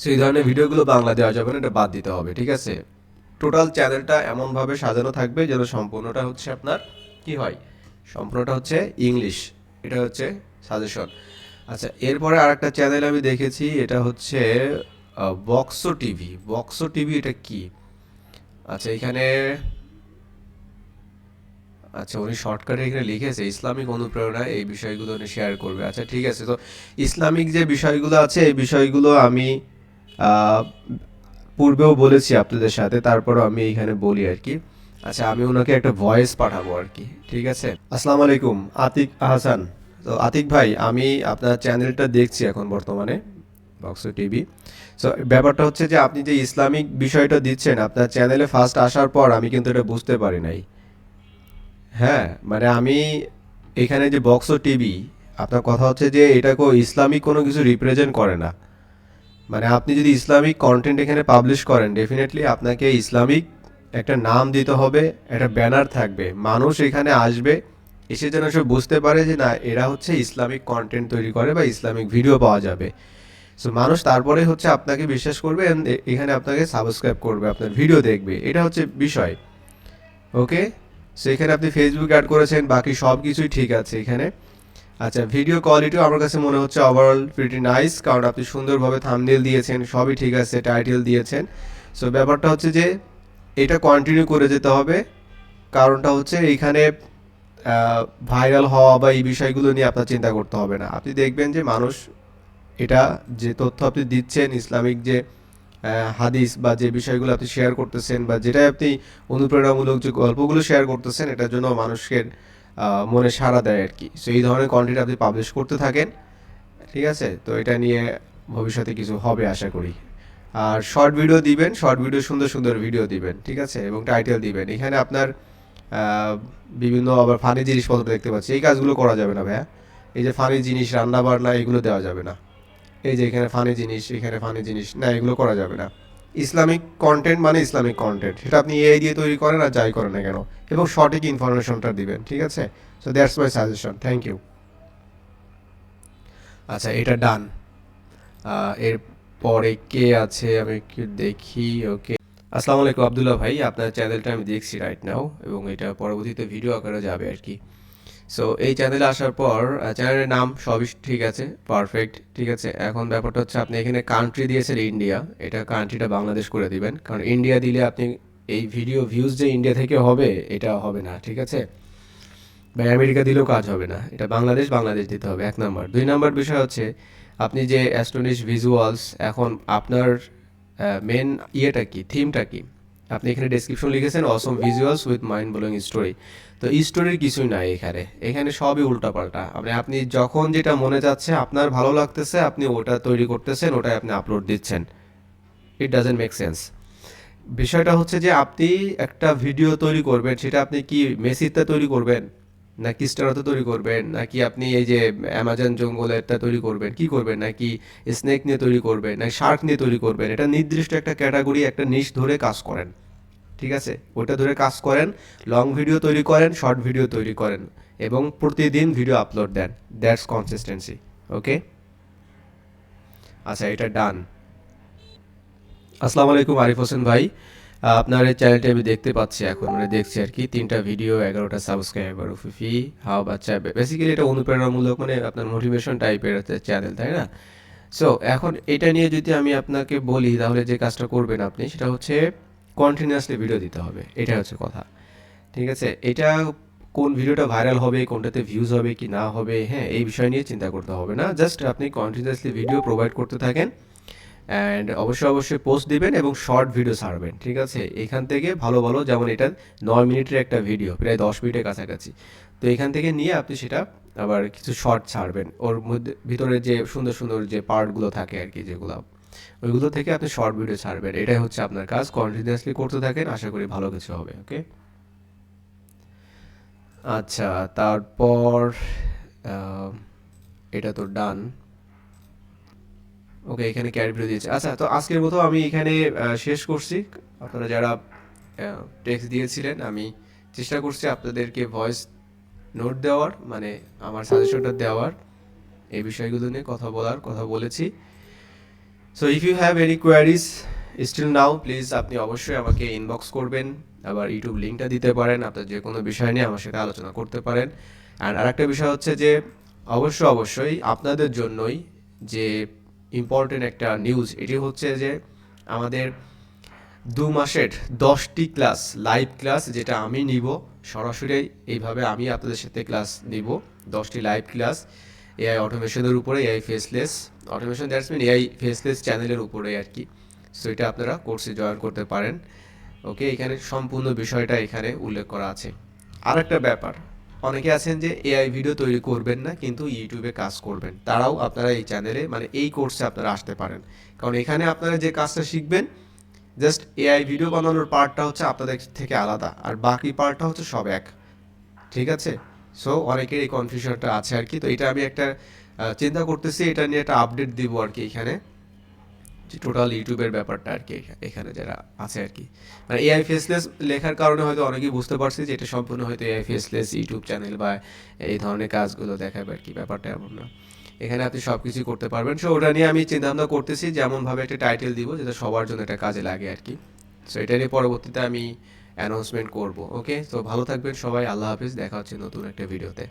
So এই ধরনের ভিডিওগুলো বাংলা দেওয়া যাবে না, এটা বাদ দিতে হবে, ঠিক আছে? টোটাল চ্যানেলটা এমনভাবে সাজানো থাকবে যেন সম্পূর্ণটা হচ্ছে আপনার, কি হয়? সম্পূর্ণটা হচ্ছে ইংলিশ এটা হচ্ছে সাজেশন আচ্ছা এরপরে আরেকটা চ্যানেল আমি দেখেছি, এটা হচ্ছে বক্সো টিভি বক্সো টিভি এটা কি? আচ্ছা এখানে আচ্ছা উনি শর্টকাটে এখানে লিখেছে, ইসলামিক অনুপ্রেরণা এই বিষয়গুলো উনি শেয়ার করবে। আচ্ছা ঠিক আছে, তো ইসলামিক যে বিষয়গুলো আছে, এই বিষয়গুলো আমি পূর্বেও বলেছি আপনাদের সাথে, তারপরও আমি এখানে বলি আর কি। আচ্ছা আমি ওনাকে একটা ভয়েস পাঠাবো আর কি, ঠিক আছে? আসসালামু আলাইকুম, আতিক আহসান তো আতিক ভাই, আমি আপনার চ্যানেলটা দেখছি এখন বর্তমানে বক্সো টিভি সো ব্যাপারটা হচ্ছে যে আপনি যে ইসলামিক বিষয়টা দিচ্ছেন, আপনার চ্যানেলে ফার্স্ট আসার পর আমি কিন্তু এটা বুঝতে পারি নাই। হ্যাঁ মানে আমি এখানে যে বক্সো টিভি আপনার কথা হচ্ছে যে এটা কো ইসলামিক কোনো কিছু রিপ্রেজেন্ট করে না। মানে আপনি যদি ইসলামিক কন্টেন্ট এখানে পাবলিশ করেন ডেফিনেটলি আপনাকে ইসলামিক একটা নাম দিতে হবে, একটা ব্যানার থাকবে। মানুষ এখানে আসবে, এসে যেন সে বুঝতে পারে যে না, এরা হচ্ছে ইসলামিক কন্টেন্ট তৈরি করে বা ইসলামিক ভিডিও পাওয়া যাবে। সো মানুষ তারপরে হচ্ছে আপনাকে বিশ্বাস করবে এখানে আপনাকে সাবস্ক্রাইব করবে, আপনার ভিডিও দেখবে। এটা হচ্ছে বিষয়। ওকে সো এখানে আপনি ফেসবুক অ্যাড করেছেন, বাকি সব কিছুই ঠিক আছে এখানে। আচ্ছা ভিডিও কোয়ালিটিও আমার কাছে মনে হচ্ছে ওভারঅল প্রিটি নাইস কারণ আপনি সুন্দরভাবে থাম্বনেল দিয়েছেন, সবই ঠিক আছে টাইটেল দিয়েছেন। সো ব্যাপারটা হচ্ছে যে, এটা কন্টিনিউ করে যেতে হবে। কারণটা হচ্ছে এইখানে ভাইরাল হওয়া বা এই বিষয়গুলো নিয়ে আপনার চিন্তা করতে হবে না। আপনি দেখবেন যে মানুষ এটা যে তথ্য আপনি দিচ্ছেন, ইসলামিক যে হাদিস বা যে বিষয়গুলো আপনি শেয়ার করতেছেন বা যেটাই আপনি অনুপ্রেরণামূলক যে গল্পগুলো শেয়ার করতেছেন, এটার জন্য মানুষের মনে সাড়া দেয় আর কি। সো এই ধরনের কন্টেন্ট আপনি পাবলিশ করতে থাকেন, ঠিক আছে? তো এটা নিয়ে ভবিষ্যতে কিছু হবে আশা করি। আর শর্ট ভিডিও দিবেন শর্ট ভিডিও সুন্দর সুন্দর ভিডিও দিবেন, ঠিক আছে? এবং টাইটেল দিবেন। এখানে আপনার বিভিন্ন আবার ফানি জিনিসপত্র দেখতে পাচ্ছি। এই কাজগুলো করা যাবে না ভাইয়া। এই যে ফানি জিনিস রান্না বান্না এগুলো দেওয়া যাবে না। এই যে এখানে ফানি জিনিস, এখানে ফানি জিনিস, না, এগুলো করা যাবে না। ইসলামিক কন্টেন্ট মানে ইসলামিক কন্টেন্ট সেটা আপনি এআই দিয়ে তৈরি করেন আর যাই করেন না কেন। এবং সঠিক ইনফরমেশনটা দিবেন, ঠিক আছে? So that's my suggestion thank you আচ্ছা এটা ডান এর পরে কে আছে? আমি একটু দেখি ওকে আসসালামু আলাইকুম আবদুল্লাহ ভাই। আপনার চ্যানেলটা আমি দেখছি রাইট নাও এবং এটা পরবর্তীতে ভিডিও আকারে যাবে আর কি। সো এই চ্যানেলে আসার পর চ্যানেলের নাম সবই ঠিক আছে পারফেক্ট ঠিক আছে। এখন ব্যাপারটা হচ্ছে, আপনি এখানে কান্ট্রি দিয়েছেন ইন্ডিয়া এটা কান্ট্রিটা বাংলাদেশ করে দিবেন। কারণ ইন্ডিয়া দিলে আপনি এই ভিডিও ভিউজ যে ইন্ডিয়া থেকে হবে, এটা হবে না, ঠিক আছে? বা আমেরিকা দিলেও কাজ হবে না। এটা বাংলাদেশ বাংলাদেশ দিতে হবে, এক নাম্বার দুই নাম্বার বিষয় হচ্ছে, আপনি যে অ্যাস্টনিশ ভিজুয়ালস এখন আপনার মেন ইয়েটা কি থিমটা কি? আপনি এখানে ডেসক্রিপশন লিখেছেন awesome visuals with mind blowing story তো স্টোরির কিছুই নাই এখানে। এখানে সবই উল্টাপাল্টা। মানে আপনি যখন যেটা মনে যাচ্ছে, আপনার ভালো লাগতেছে, আপনি ওটা তৈরি করতেছেন, ওটাই আপনি আপলোড দিচ্ছেন। ইট ডাজেন্ট মেক সেন্স বিষয়টা হচ্ছে যে, আপনি একটা ভিডিও তৈরি করবেন, সেটা আপনি কি মেসিতে তৈরি করবেন? না কিস্টারতে তৈরি করবেন? নাকি আপনি এই যে অ্যামাজন জঙ্গলেরটা তৈরি করবেন? কি করবেন? নাকি স্নেক নিয়ে তৈরি করবেন? নাকি শার্ক নিয়ে তৈরি করবেন? এটা নির্দিষ্ট একটা ক্যাটাগরি, একটা নিশ ধরে কাজ করেন। ঠিক আছে? ওটা ধরে কাজ করেন লং ভিডিও তৈরি করেন শর্ট ভিডিও তৈরি করেন, এবং প্রতিদিন ভিডিও আপলোড দেন। দ্যাটস কনসিস্টেন্সি ওকে আচ্ছা এটা ডান আসসালামু আলাইকুম, আরিফ হোসেন ভাই। আপনার এই চ্যানেলটি আমি দেখতে পাচ্ছি এখন। মানে দেখছি আর কি, তিনটা ভিডিও এগারোটা সাবস্ক্রাইবার ফিফি হাও বাচ্চা। বেসিক্যালি এটা অনুপ্রেরণামূলক মানে আপনার মোটিভেশন টাইপের চ্যানেল তাই না? সো এখন এটা নিয়ে যদি আমি আপনাকে বলি, তাহলে যে কাজটা করবেন আপনি, সেটা হচ্ছে কন্টিনিউয়াসলি ভিডিও দিতে হবে। এটা হচ্ছে কথা। ঠিক আছে? এটা কোন ভিডিওটা ভাইরাল হবে, কোনটাতে ভিউজ হবে কি না হবে হ্যাঁ এই বিষয় নিয়ে চিন্তা করতে হবে না। জাস্ট আপনি কন্টিনিউয়াসলি ভিডিও প্রোভাইড করতে থাকেন। অ্যান্ড অবশ্যই অবশ্যই পোস্ট দিবেন এবং শর্ট ভিডিও ছাড়বেন, ঠিক আছে? এখান থেকে ভালো ভালো, যেমন এটা নয় মিনিটের একটা ভিডিও প্রায় দশ মিনিটের কাছাকাছি। তো এখান থেকে নিয়ে আপনি সেটা আবার কিছু শর্ট ছাড়বেন। ওর মধ্যে, ভিতরে যে সুন্দর সুন্দর যে পার্টগুলো থাকে আর কি যেগুলো, ওইগুলো থেকে আপনি শর্ট ভিডিও ছাড়বেন। এটাই হচ্ছে আপনার কাজ কন্টিনিউয়াসলি করতে থাকেন, আশা করি ভালো কিছু হবে ওকে আচ্ছা তারপর এটা তো ডান ওকে, এখানে ক্যারি ভিডিও দিয়েছে। আচ্ছা তো আজকের মতো আমি এখানে শেষ করছি। আপনারা যারা টেক্সট দিয়েছিলেন, আমি চেষ্টা করছি আপনাদেরকে ভয়েস নোট দেওয়ার মানে আমার সাজেশনটা দেওয়ার, এই বিষয়গুলো নিয়ে কথা বলার কথা বলেছি। So if you have any queries still now please আপনি অবশ্যই আমাকে ইনবক্স করবেন, আবার ইউটিউব লিঙ্কটা দিতে পারেন, আপনার যে কোনো বিষয় নিয়ে আমার সাথে আলোচনা করতে পারেন। অ্যান্ড আরেকটা বিষয় হচ্ছে যে অবশ্য অবশ্যই আপনাদের জন্যই যে ইম্পর্টেন্ট একটা নিউজ এটি হচ্ছে যে আমাদের দু মাসের দশটি ক্লাস লাইভ ক্লাস যেটা আমি নিব, সরাসরি এইভাবে আমি আপনাদের সাথে ক্লাস নিব, দশটি লাইভ ক্লাস এআই অটোমেশনের উপরে AI faceless automation that's mean AI faceless চ্যানেলের উপরে আর কি। সো এটা আপনারা কোর্সে জয়েন করতে পারেন। ওকে এখানে সম্পূর্ণ বিষয়টা এখানে উল্লেখ করা আছে। আর একটা ব্যাপার অনেকে আছেন যে এআই ভিডিও তৈরি করবেন না, কিন্তু ইউটিউবে কাজ করবেন। তারাও আপনারা এই চ্যানেলে মানে এই কোর্সে আপনারা আসতে পারেন। কারণ এখানে আপনারা যে কাজটা শিখবেন জাস্ট এআই ভিডিও বানানোর পার্টটা হচ্ছে আপনাদের থেকে আলাদা, আর বাকি পার্টটা হচ্ছে সব এক। ঠিক আছে? সো অনেকের এই কনফিউশনটা আছে আর কি। তো এটা আমি একটা চিন্তা করতেছি, এটা নিয়ে একটা আপডেট দিব আর কি এখানে। যে টোটাল ইউটিউবের ব্যাপারটা আর কি এখানে যারা আছে আর কি। মানে এআই ফেসলেস লেখার কারণে হয়তো অনেকেই বুঝতে পারছি যে এটা সম্পূর্ণ হয়তো এআই ফেসলেস ইউটিউব চ্যানেল বা এই ধরনের কাজগুলো দেখাবে আর কি, ব্যাপারটা এমন না। এখানে আপনি সব কিছুই করতে পারবেন। সো ওটা নিয়ে আমি চিন্তা ভাবনা করতেছি, যেমনভাবে একটা টাইটেল দিব, যেটা সবার জন্য এটা কাজে লাগে আর কি। সো এটা নিয়ে পরবর্তীতে আমি অ্যানাউন্সমেন্ট করব ওকে তো ভালো থাকবেন সবাই, আল্লাহ হাফিজ, দেখা হচ্ছে নতুন একটা ভিডিওতে